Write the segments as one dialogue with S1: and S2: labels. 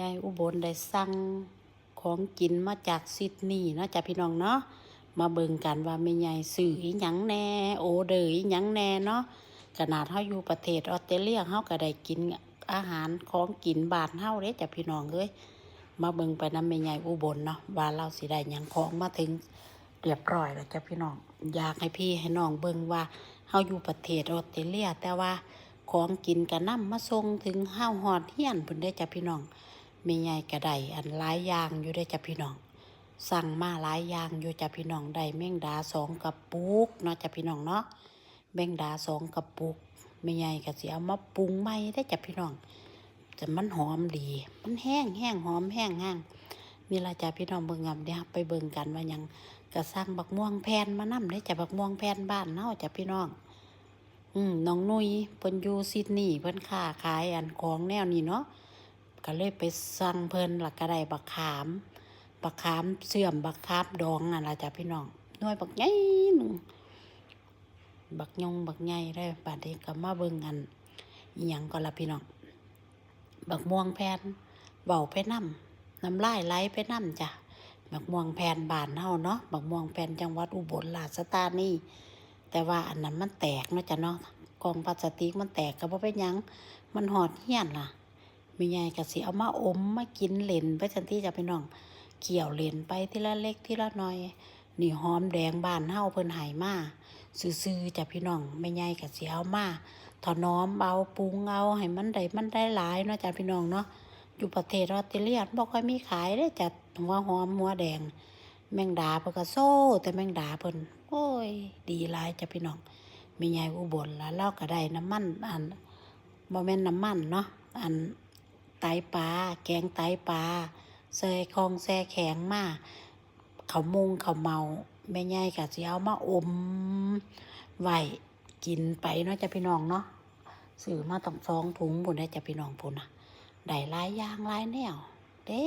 S1: ยายอุบลได้สั่งของกินมาจากซิดนีย์นะจ้ะพี่น้องเนาะมาเบิ่งกันว่าแม่ยายซื้ออีหยังแน่ โอเดอร์อีหยังแน่เนาะขนาดเฮาอยู่ประเทศออสเตรเลียเฮาก็ได้กินอาหารของกินบาดเฮาเด้จ้ะพี่น้องเอ้ยมาเบิ่งไปนำแม่ยายอุบลเนาะว่าเราสิได้หยังของมาถึงเรียบร้อยแล้วจ้ะพี่น้องอยากให้พี่ให้น้องเบิ่งว่าเฮาอยู่ประเทศออสเตรเลีย แต่ว่าของกินกะนำมาส่งถึงห้าวหอดเฮียนเพิ่นได้จ้ะพี่น้อง ม่ใหญ่กะไดอันหลายอย่างอยู่ได้จ้ะพี่น้อง สั่งมาหลายอย่างอยู่จ้ะพี่น้องได้แมงดาสองกระปุกเนาะจ้ะพี่น้องเนาะแมงดาสองกระปุกม่ใหญ่ก็สิเอามาปรุงใหม่ได้จ้ะพี่น้องแต่มันหอมดี มันแห้งแห้งหอมแห้งห้างนี่ละจ้ะพี่น้องเบิ่งงามเดี๋ยไปเบิ่งกันว่ายังก็สั่งบักม่วงแผ่นมานำได้จ้ะบักม่วงแผ่นบ้านเฮาะจ้ะพี่น้องอืมน้องนุยเพิ่นอยู่ซิดนีย์เพิ่นค้าขายอันของแนวนี้เนาะ ก็เลยไปสั่งเพิ่นแล้วก็ไดบักขามบักขามเสื่อมบักขามดองนั่นล่ะจ้ะพี่น้องหน่วยบักใหญ่หนึงบักยงบักใหญ่ได้บัดนี้ก็มาเบิ่งกันอีหยังก็ละพี่น้องบักม่วงแผ่นเว้าไปนํน้ำลายไหลไปนํจ้ะบักม่วงแผ่นบานเฮาเนาะบักม่วงแผ่นจังหวัดอุบลราชธานีแต่ว่าอันนั้นมันแตกเนาะจ้ะเนาะกองพลาสติกมันแตกก็บ่เป็นหยังมันหอดเหี้ยนล่ะ มียายก็สิเอามาอมมากินเลนไปจังที่จะไปน้องเกี่ยวเลนไปทีละเล็กทีละน้อย นี่หอมแดงบ้านเฮาเพิ่นหายมาซื่อๆจ้ะพี่น้องแม่ยายก็สิเอามาถนอมเอาปรุงเอาให้มันได้มันได้หลายเนาะจ้ะพี่น้องเนาะอยู่ประเทศออสเตรเลียบ่ค่อยมีขายเด้จ้ะหัวหอมหัวแดง แมงดาเพิ่นก็โซ่ แต่แมงดาเพิ่นโอ้ย ดีหลายจ้ะพี่น้องมียายอุบลแล้วเราก็ได้น้ำมันอันบ่แม่นน้ำมันเนาะอัน ไตปลาแกงไตปลาใส่คองแซ่แข็งมาเขามุงเขาเมาแม่ยายก็สิเอามาอมไหวกินไปเนาะจ้ะพี่น้องเนาะซื้อมาต้องสองถุงพุ่นได้จ้ะพี่น้องพุ่นนะได้หลายอย่างหลายแนวเด้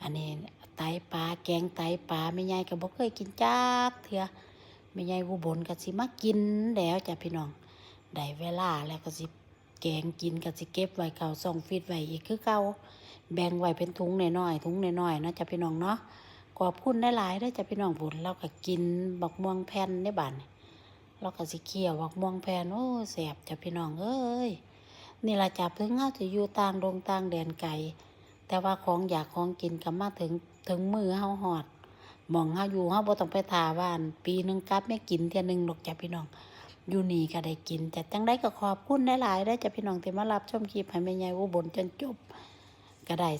S1: อันนี้ไตปลาแกงไตปลาแม่ยายก็บ่เคยกินจักเถื่อแม่ยายอุบลก็สิมากินแล้วจ้ะพี่น้องได้เวลาแล้วก็สิ แกงกินก็สิเก็บไว้เก่าซองฟีดไว้อีกคือเก่าแบ่งไว้เป็นถุงน้อยๆถุงน้อยๆนะจ้ะพี่น้องเนาะขอบคุณหลายๆเด้อจ้ะพี่น้องบุญเราก็กินบักม่วงแผ่นในบ้านเราก็สิเคี่ยวบักม่วงแผ่นโอ้แซ่บจ้ะพี่น้องเอ้ยนี่ละจ้ะเพิ่งเฮาจะอยู่ต่างดงต่างแดนไกลแต่ว่าของอยากของกินก็มาถึงถึงมือเฮาหอดหมองเฮาอยู่เฮาบ่ต้องไปทาว่าน ปีหนึงกลับไม่กินเทียหนึงดอกจ้ะพี่น้อง อยู่นี่ก็ได้กินแต่จังได้ก็ขอบคุณหลายๆได้จะพี่น้องที่มารับชมคลิปให้แม่ยายอุบลจนจบก็ได้